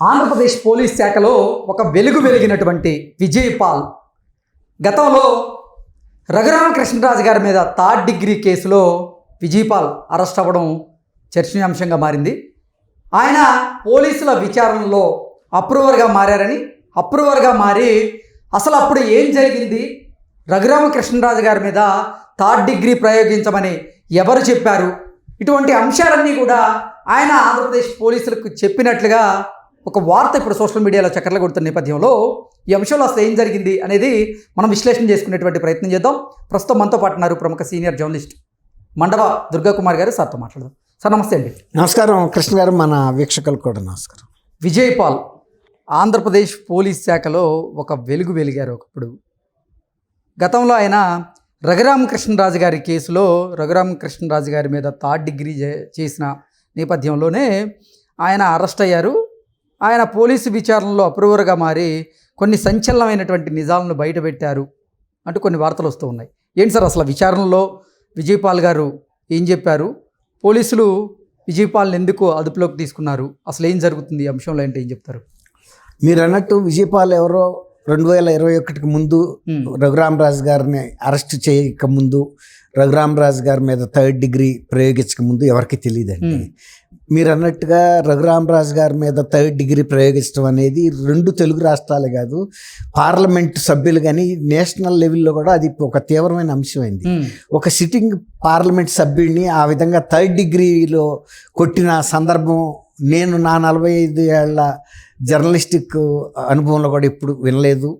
Andhra Pradesh police శాఖలో ఒక వెలుగు వెలిగినటువంటి విజయపాల్. గతంలో రఘురామకృష్ణరాజు గారి మీద థర్డ్ డిగ్రీ కేసులో విజయపాల్ అరెస్ట్ అవ్వడం చర్చనీయాంశంగా మారింది. ఆయన పోలీసుల విచారణలో అప్రూవర్గా మారారని అప్రూవర్గా మారి అసలు అప్పుడు ఏం జరిగింది? రఘురామకృష్ణరాజు గారి మీద థర్డ్ డిగ్రీ ప్రయోగించమని ఎవరు చెప్పారు? ఇటువంటి అంశాలన్నీ కూడా ఆయన ఆంధ్రప్రదేశ్ పోలీసులకు చెప్పినట్లుగా ఒక వార్త ఇప్పుడు సోషల్ మీడియాలో చక్కర్లు కొడుతున్న నేపథ్యంలో ఈ అంశంలో అసలు ఏం జరిగింది అనేది మనం విశ్లేషణ చేసుకునేటువంటి ప్రయత్నం చేద్దాం. ప్రస్తుతం మనతో పాటు ఉన్నారు ప్రముఖ సీనియర్ జర్నలిస్ట్ మండవ దుర్గా కుమార్ గారు. సార్తో మాట్లాడదాం. సార్ నమస్తే అండి. నమస్కారం. కృష్ణ గారు మన వీక్షకులకు కూడా నమస్కారం. విజయ్ పాల్ ఆంధ్రప్రదేశ్ పోలీస్ శాఖలో ఒక వెలుగు వెలిగారు ఒకప్పుడు. గతంలో ఆయన రఘురామకృష్ణరాజు గారి కేసులో రఘురామకృష్ణరాజు గారి మీద థర్డ్ డిగ్రీ చేసిన నేపథ్యంలోనే ఆయన అరెస్ట్ అయ్యారు. ఆయన పోలీసు విచారణలో అప్రూవర్గా మారి కొన్ని సంచలనమైనటువంటి నిజాలను బయటపెట్టారు అంటూ కొన్ని వార్తలు వస్తూ ఉన్నాయి. ఏంటి సార్ అసలు విచారణలో విజయపాల్ గారు ఏం చెప్పారు? పోలీసులు విజయపాల్ని ఎందుకు అదుపులోకి తీసుకున్నారు? అసలు ఏం జరుగుతుంది? ఈ అంశంలో అంటే ఏం చెప్తారు? మీరు అన్నట్టు విజయపాల్ ఎవరో రెండు వేల ఇరవై ఒకటికి ముందు. రఘురామరాజు గారిని అరెస్ట్ చేయక ముందు రఘురామరాజు గారి మీద థర్డ్ డిగ్రీ ప్రయోగించక ముందు ఎవరికి తెలియదండి. మీరు అన్నట్టుగా రఘురామరాజు గారి మీద థర్డ్ డిగ్రీ ప్రయోగించడం అనేది రెండు తెలుగు రాష్ట్రాలే కాదు పార్లమెంట్ సభ్యులు కానీ నేషనల్ లెవెల్లో కూడా అది ఒక తీవ్రమైన అంశమైంది. ఒక సిట్టింగ్ పార్లమెంట్ సభ్యుడిని ఆ విధంగా థర్డ్ డిగ్రీలో కొట్టిన సందర్భం నేను నా నలభై ఐదు ఏళ్ళ జర్నలిస్టిక్ అనుభవంలో కూడా ఇప్పుడు వినలేదు.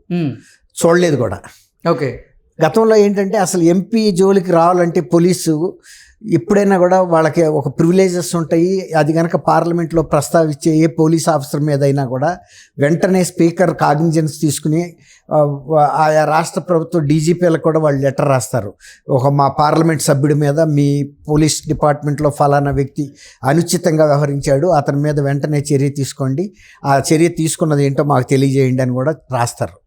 చూడలేదు కూడా. ఓకే. గతంలో ఏంటంటే అసలు ఎంపీ జోలికి రావాలంటే పోలీసు ఎప్పుడైనా కూడా వాళ్ళకి ఒక ప్రివిలేజెస్ ఉంటాయి. అది కనుక పార్లమెంట్లో ప్రస్తావించే ఏ పోలీస్ ఆఫీసర్ మీద అయినా కూడా వెంటనే స్పీకర్ కాగ్నిజెన్స్ తీసుకుని ఆయా రాష్ట్ర ప్రభుత్వ డీజీపీలకు కూడా వాళ్ళు లెటర్ రాస్తారు. ఒక మా పార్లమెంట్ సభ్యుడి మీద మీ పోలీస్ డిపార్ట్మెంట్లో ఫలానా వ్యక్తి అనుచితంగా వ్యవహరించాడు అతని మీద వెంటనే చర్య తీసుకోండి. ఆ చర్య తీసుకున్నది ఏంటో మాకు తెలియజేయండి అని కూడా రాస్తారు.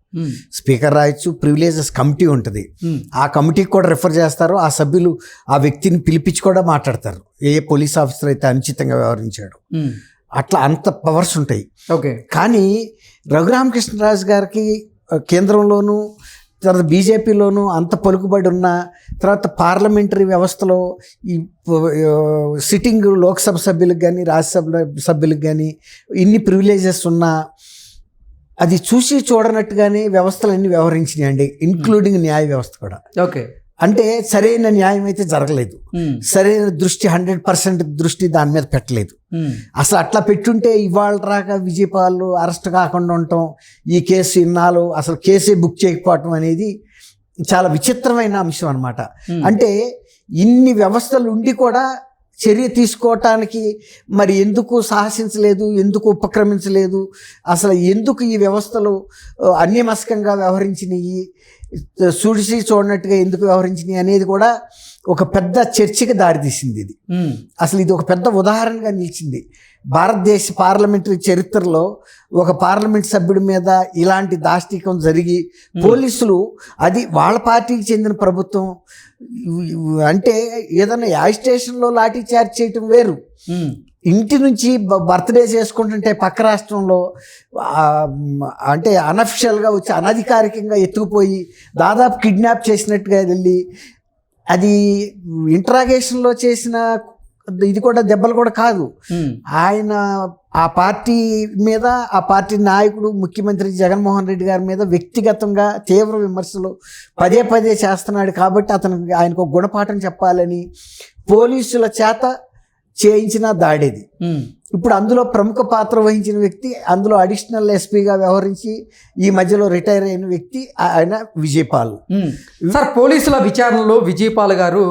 స్పీకర్ రాయొచ్చు ప్రివిలేజెస్ కమిటీ ఉంటుంది. ఉమ్, ఆ కమిటీకి కూడా రిఫర్ చేస్తారు ఆ సభ్యులు ఆ వ్యక్తిని పిలిపించి కూడా మాట్లాడతారు. ఏ పోలీస్ ఆఫీసర్ అయితే అనుచితంగా వ్యవహరించాడు. ఉమ్, అట్లా అంత పవర్స్ ఉంటాయి. ఓకే కానీ రఘురామకృష్ణరాజు గారికి కేంద్రంలోనూ తర్వాత బీజేపీలోనూ అంత పలుకుబడి ఉన్న తర్వాత పార్లమెంటరీ వ్యవస్థలో ఈ సిట్టింగ్ లోక్సభ సభ్యులకు కానీ రాజ్యసభ సభ్యులకు కానీ ఇన్ని ప్రివిలేజెస్ ఉన్నా అది చూసి చూడనట్టుగానే వ్యవస్థలన్నీ వ్యవహరించినాయండి ఇంక్లూడింగ్ న్యాయ వ్యవస్థ కూడా. ఓకే. అంటే సరైన న్యాయం అయితే జరగలేదు. ఉమ్, సరైన దృష్టి హండ్రెడ్ పర్సెంట్ దృష్టి దాని మీద పెట్టలేదు. ఉమ్, అసలు అట్లా పెట్టుంటే ఇవాళ రాక విజయపాల్ అరెస్ట్ కాకుండా ఉండటం ఈ కేసు ఇన్నాళ్ళు అసలు కేసే బుక్ చేయకపోవటం అనేది చాలా విచిత్రమైన అంశం అనమాట అంటే ఇన్ని వ్యవస్థలు ఉండి కూడా చర్య తీసుకోవటానికి మరి ఎందుకు సాహసించలేదు ఎందుకు ఉపక్రమించలేదు అసలు ఎందుకు ఈ వ్యవస్థలు అన్యమస్కంగా వ్యవహరించినాయి సుడిసి చూడనట్టుగా ఎందుకు వ్యవహరించినాయి అనేది కూడా ఒక పెద్ద చర్చకి దారితీసింది ఇది. అసలు ఇది ఒక పెద్ద ఉదాహరణగా నిలిచింది. భారతదేశ పార్లమెంటరీ చరిత్రలో ఒక పార్లమెంట్ సభ్యుడి మీద ఇలాంటి దాష్టికం జరిగి పోలీసులు అది వాళ్ళ పార్టీకి చెందిన ప్రభుత్వం. అంటే ఏదైనా యాజ్ స్టేషన్లో లాఠీ చార్జ్ చేయటం వేరు. ఉమ్, ఇంటి నుంచి బర్త్డే చేసుకుంటుంటే పక్క రాష్ట్రంలో అంటే అనఫిషియల్గా వచ్చి అనధికారికంగా ఎత్తుకుపోయి దాదాపు కిడ్నాప్ చేసినట్టుగా వెళ్ళి అది ఇంట్రాగేషన్లో చేసిన ఇది కూడా దెబ్బలు కూడా కాదు. ఆయన ఆ పార్టీ మీద ఆ పార్టీ నాయకుడు ముఖ్యమంత్రి జగన్మోహన్ రెడ్డి గారి మీద వ్యక్తిగతంగా తీవ్ర విమర్శలు పదే పదే చేస్తున్నాడు కాబట్టి అతనికి ఆయనకు గుణపాఠం చెప్పాలని పోలీసుల చేత చేయించిన దాడేది ఇప్పుడు అందులో ప్రముఖ పాత్ర వహించిన వ్యక్తి అందులో అడిషనల్ ఎస్పీగా వ్యవహరించి ఈ మధ్యలో రిటైర్ అయిన వ్యక్తి ఆయన విజయపాల్. సార్ పోలీసుల విచారణలో విజయపాల్ గారు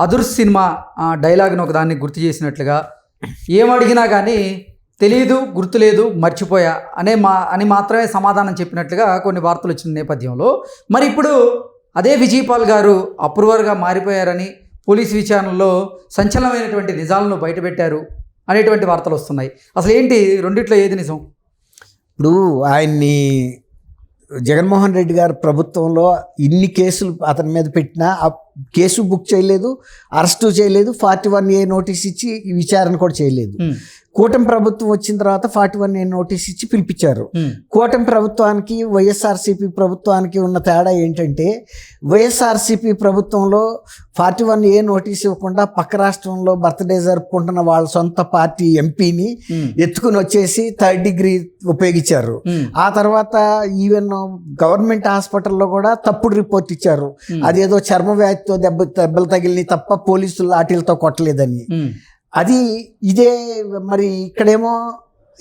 అదుర్ సినిమా డైలాగ్ని డైలాగ్ను ఒక దాన్ని గుర్తు చేసినట్లుగా ఏమడిగినా కానీ తెలియదు గుర్తులేదు మర్చిపోయా అనే మా అని మాత్రమే సమాధానం చెప్పినట్లుగా కొన్ని వార్తలు వచ్చిన నేపథ్యంలో. మరి ఇప్పుడు అదే విజయపాల్ గారు అప్రూవర్గా మారిపోయారని పోలీస్ విచారణలో సంచలనమైనటువంటి నిజాలను బయటపెట్టారు అనేటువంటి వార్తలు వస్తున్నాయి. అసలు ఏంటి రెండిట్లో ఏది నిజం? ఇప్పుడు ఆయన్ని జగన్మోహన్ రెడ్డి గారు ప్రభుత్వంలో ఇన్ని కేసులు అతని మీద పెట్టినా కేసు బుక్ చేయలేదు అరెస్టు చేయలేదు ఫార్టీ వన్ ఏ నోటీస్ ఇచ్చి విచారణ కూడా చేయలేదు. ఉమ్, కూటమి ప్రభుత్వం వచ్చిన తర్వాత ఫార్టీ వన్ ఏ నోటీస్ ఇచ్చి పిలిపించారు. ఉమ్, కూటమి ప్రభుత్వానికి వైఎస్ఆర్సీపీ ప్రభుత్వానికి ఉన్న తేడా ఏంటంటే వైఎస్ఆర్సీపీ ప్రభుత్వంలో ఫార్టీ వన్ ఏ నోటీస్ ఇవ్వకుండా పక్క రాష్ట్రంలో బర్త్డే జరుపుకుంటున్న వాళ్ళ సొంత పార్టీ ఎంపీని ఉమ్, ఎత్తుకుని వచ్చేసి థర్డ్ డిగ్రీ ఉపయోగించారు. ఆ తర్వాత ఈవెన్ గవర్నమెంట్ హాస్పిటల్లో కూడా తప్పుడు రిపోర్ట్ ఇచ్చారు. Hmm. అదేదో చర్మ వ్యాధితో దెబ్బ దెబ్బలు తగిలిని తప్ప పోలీసులు లాఠీలతో కొట్టలేదని. అది ఇదే మరి ఇక్కడేమో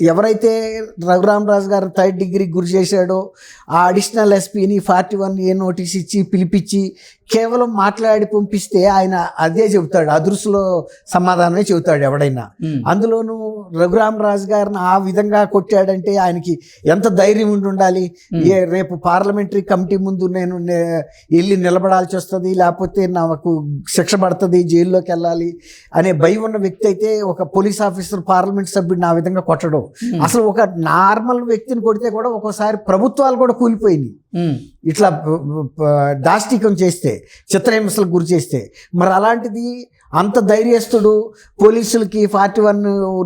ఎవరైతే రఘురామరాజు గారు థర్డ్ డిగ్రీ గురి చేశాడో ఆ అడిషనల్ ఎస్పీని ఫార్టీ వన్ ఏ నోటీస్ ఇచ్చి పిలిపించి కేవలం మాట్లాడి పంపిస్తే ఆయన అదే చెబుతాడు అదురుసులో సమాధానమే చెబుతాడు ఎవడైనా. అందులోనూ రఘురామరాజు గారిని ఆ విధంగా కొట్టాడంటే ఆయనకి ఎంత ధైర్యం ఉండి ఉండాలి ఏ రేపు పార్లమెంటరీ కమిటీ ముందు నేను వెళ్ళి నిలబడాల్సి వస్తుంది లేకపోతే నాకు శిక్ష పడుతుంది జైల్లోకి వెళ్ళాలి అనే భయం ఉన్న వ్యక్తి అయితే ఒక పోలీస్ ఆఫీసర్ పార్లమెంట్ సభ్యుడిని ఆ విధంగా కొట్టడం. అసలు ఒక నార్మల్ వ్యక్తిని కొడితే కూడా ఒక్కోసారి ప్రభుత్వాలు కూడా కూలిపోయినాయి. ఇట్లా దాష్టికం చేస్తే చిత్రహింసలకు గురి చేస్తే మరి అలాంటిది అంత ధైర్యస్తుడు పోలీసులకి ఫార్టీ వన్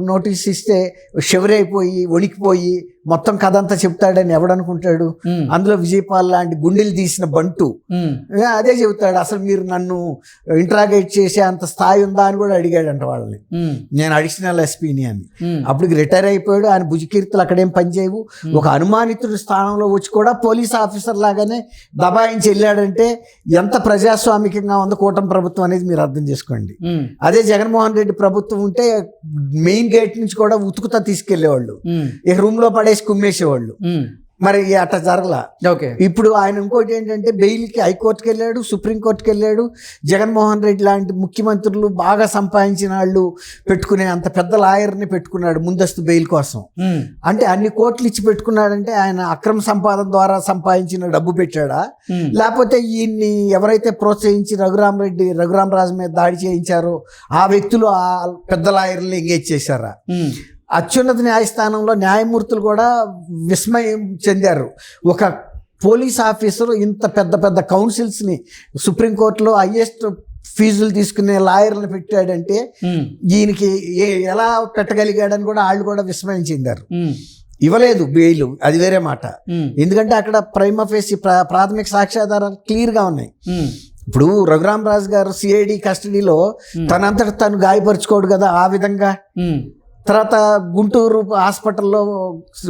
నోటీస్ ఇస్తే షివరైపోయి వణికిపోయి మొత్తం కథ అంతా చెప్తాడని ఎవడనుకుంటాడు? అందులో విజయపాల్ లాంటి గుండెలు తీసిన బంటు. అదే చెబుతాడు అసలు మీరు నన్ను ఇంట్రాగేట్ చేసే అంత స్థాయి ఉందా? అని కూడా అడిగాడంట వాళ్ళని. నేను అడిషనల్ ఎస్పీని అని. అప్పటికి రిటైర్ అయిపోయాడు ఆయన భుజకీర్తులు అక్కడేం పనిచేయవు ఒక అనుమానితుడి స్థానంలో వచ్చి కూడా పోలీస్ ఆఫీసర్ లాగానే దబాయించి వెళ్ళాడంటే ఎంత ప్రజాస్వామికంగా ఉంది కూటమి ప్రభుత్వం అనేది మీరు అర్థం చేసుకోండి. అదే జగన్మోహన్ రెడ్డి ప్రభుత్వం ఉంటే మెయిన్ గేట్ నుంచి కూడా ఉతుకుతా తీసుకెళ్ళేవాళ్ళు ఉమ్, ఇక రూమ్ పడేసి కుమ్మేసేవాళ్ళు. మరి అట్లా జరగల. ఓకే. ఇప్పుడు ఆయన ఇంకోటి ఏంటంటే బెయిల్కి హైకోర్టుకి వెళ్ళాడు సుప్రీంకోర్టుకి వెళ్ళాడు. జగన్మోహన్ రెడ్డి లాంటి ముఖ్యమంత్రులు బాగా సంపాదించిన వాళ్ళు పెట్టుకునే అంత పెద్ద లాయర్ని పెట్టుకున్నాడు ముందస్తు బెయిల్ కోసం. అంటే అన్ని కోట్లు ఇచ్చి పెట్టుకున్నాడంటే ఆయన అక్రమ సంపాదన ద్వారా సంపాదించిన డబ్బు పెట్టాడా? లేకపోతే ఈయన్ని ఎవరైతే ప్రోత్సహించి రఘురామ్ రెడ్డి రఘురామ్ రాజు మీద దాడి చేయించారో ఆ వ్యక్తులు ఆ పెద్ద లాయర్ని ఎంగేజ్ చేశారా? అత్యున్నత న్యాయస్థానంలో న్యాయమూర్తులు కూడా విస్మయం చెందారు. ఒక పోలీస్ ఆఫీసర్ ఇంత పెద్ద పెద్ద కౌన్సిల్స్ని సుప్రీంకోర్టులో హయ్యెస్ట్ ఫీజులు తీసుకునే లాయర్లను పెట్టాడంటే ఏ ఎలా పెట్టగలిగాడని కూడా వాళ్ళు కూడా విస్మయం చెందారు. ఇవ్వలేదు బెయిల్ అది వేరే మాట. ఎందుకంటే అక్కడ ప్రైమ ఫేసి ప్రా- ప్రాథమిక సాక్ష్యాధారాలు క్లియర్గా ఉన్నాయి. ఇప్పుడు రఘురామ్ రాజు గారు సిఐడి కస్టడీలో తనంతట తను గాయపరుచుకోడు కదా ఆ విధంగా. తర్వాత గుంటూరు హాస్పిటల్లో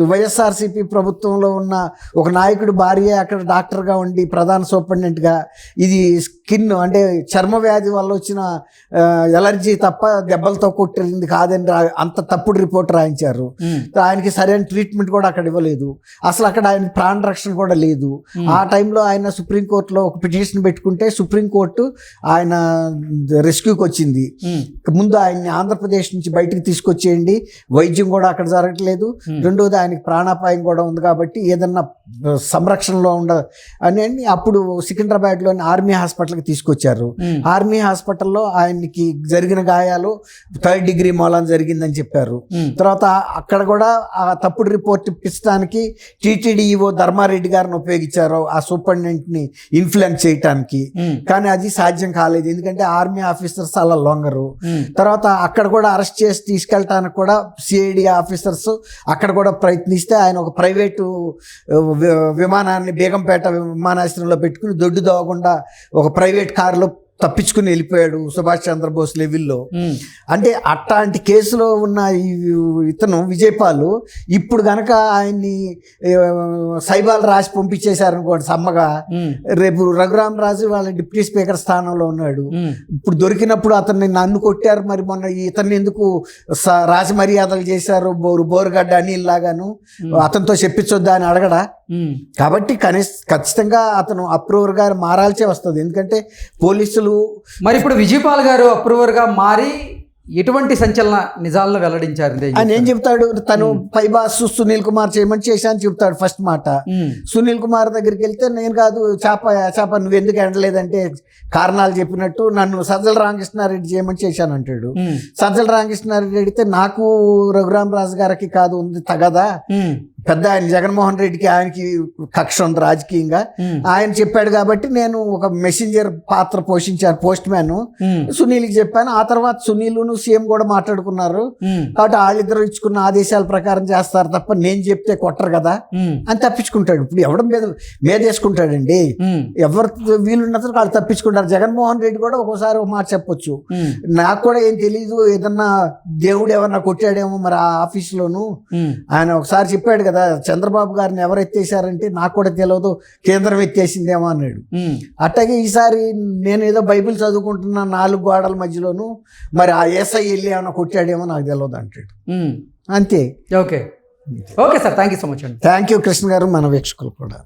వైఎస్ఆర్సీపీ ప్రభుత్వంలో ఉన్న ఒక నాయకుడు భార్య అక్కడ డాక్టర్గా ఉండి ప్రధాన సూపరింటెండెంట్గా ఇది స్కిన్ అంటే చర్మ వ్యాధి వల్ల వచ్చిన ఎలర్జీ తప్ప దెబ్బలతో కొట్టింది కాదని రా- అంత తప్పుడు రిపోర్ట్ రాయించారు. ఆయనకి సరైన ట్రీట్మెంట్ కూడా అక్కడ ఇవ్వలేదు. అసలు అక్కడ ఆయన ప్రాణ రక్షణ కూడా లేదు. ఆ టైంలో ఆయన సుప్రీంకోర్టులో ఒక పిటిషన్ పెట్టుకుంటే సుప్రీంకోర్టు ఆయన రెస్క్యూకి వచ్చింది. ముందు ఆయన్ని ఆంధ్రప్రదేశ్ నుంచి బయటికి తీసుకొచ్చేయండి వైద్యం కూడా అక్కడ జరగట్లేదు. రెండోది ఆయనకి ప్రాణాపాయం కూడా ఉంది కాబట్టి ఏదన్నా సంరక్షణలో ఉండ అని అప్పుడు సికింద్రాబాద్లోని ఆర్మీ హాస్పిటల్కి తీసుకొచ్చారు. ఆర్మీ హాస్పిటల్లో ఆయనకి జరిగిన గాయాలు థర్డ్ డిగ్రీ మూలం జరిగిందని చెప్పారు. తర్వాత అక్కడ కూడా ఆ తప్పుడు రిపోర్ట్ ఇప్పించడానికి టీటీడీఓ ధర్మారెడ్డి గారిని ఉపయోగించారు ఆ సూపరింటెండెంట్ని ఇన్ఫ్లుయెన్స్ చేయటానికి. కానీ అది సాధ్యం కాలేదు. ఎందుకంటే ఆర్మీ ఆఫీసర్స్ అలా లొంగరు. తర్వాత అక్కడ కూడా అరెస్ట్ చేసి తీసుకెళ్ళటానికి కూడా సిఐడి ఆఫీసర్స్ అక్కడ కూడా ప్రయత్నిస్తే ఆయన ఒక ప్రైవేటు విమానాన్ని బేగంపేట విమానాశ్రయంలో పెట్టుకుని దొడ్డు దోగకుండా ఒక ప్రైవేట్ కారులో తప్పించుకుని వెళ్ళిపోయాడు సుభాష్ చంద్రబోస్ లెవెల్లో. అంటే అట్లాంటి కేసులో ఉన్న ఈ ఇతను విజయపాల్ ఇప్పుడు గనక ఆయన్ని సైబాల్ రాసి పంపించేశారనుకోండి సమ్మగా రేపు రఘురామ్ రాజు వాళ్ళ డిప్యూటీ స్పీకర్ స్థానంలో ఉన్నాడు. ఇప్పుడు దొరికినప్పుడు అతన్ని నన్ను కొట్టారు మరి మొన్న ఇతన్ని ఎందుకు స- రాజ మర్యాదలు చేశారు బోరు బోరుగడ్డ అనిల్ లాగాను అతనితో చెప్పించొద్దా అని అడగడా? కాబట్టి కనీస ఖచ్చితంగా అతను అప్రూవర్ గారు మారాల్సే వస్తుంది. ఎందుకంటే పోలీసులు మరి ఇప్పుడు విజయపాల్ గారు అప్రూవర్గా మారి ఎటువంటి సంచలన నిజాలను వెల్లడించారు? ఆయన ఏం చెప్తాడు? తను పై బాస్ సునీల్ కుమార్ చేయమని చేశాను చెప్తాడు ఫస్ట్ మాట. సునీల్ కుమార్ దగ్గరికి వెళ్తే నేను కాదు చేప చేప నువ్వు ఎందుకు ఎండలేదంటే కారణాలు చెప్పినట్టు నన్ను సజ్జల రామకృష్ణారెడ్డి చేయమని చేశాను అంటాడు. సజ్జల రామకృష్ణారెడ్డి అడిగితే నాకు రఘురామ్ రాజు గారికి కాదు ఉంది తగదా? పెద్ద ఆయన జగన్మోహన్ రెడ్డికి ఆయనకి కక్ష ఉంది రాజకీయంగా. ఆయన చెప్పాడు కాబట్టి నేను ఒక మెసెంజర్ పాత్ర పోషించాను పోస్ట్ మ్యాన్ సునీల్కి చెప్పాను. ఆ తర్వాత సునీల్ను సీఎం కూడా మాట్లాడుకున్నారు. కాబట్టి వాళ్ళిద్దరు ఇచ్చుకున్న ఆదేశాల ప్రకారం చేస్తారు తప్ప నేను చెప్తే కొట్టరు కదా. అని తప్పించుకుంటాడు. ఇప్పుడు ఎవడం మీద మీదేసుకుంటాడండి. ఎవరు వీలున్నంత వాళ్ళు తప్పించుకుంటారు. జగన్మోహన్ రెడ్డి కూడా ఒక్కోసారి ఒక మాట చెప్పొచ్చు. నాకు కూడా ఏం తెలియదు ఏదన్నా దేవుడు ఏమన్నా కొట్టాడేమో మరి ఆ ఆఫీస్లోను. ఆయన ఒకసారి చెప్పాడు కదా. చంద్రబాబు గారిని ఎవరు ఎత్తేసారంటే నాకు కూడా తెలియదు కేంద్రం ఎత్తేసిందేమో అన్నాడు. ఉమ్, అట్లాగే ఈసారి నేను ఏదో బైబిల్ చదువుకుంటున్న నాలుగు గోడల మధ్యలోను మరి ఆ ఏసై వెళ్ళి ఏమైనా కొట్టాడేమో నాకు తెలియదు అంటాడు. అంతే. Okay. Okay sir thank you so much అండి. థ్యాంక్ యూ కృష్ణ గారు మన వీక్షకులు కూడా.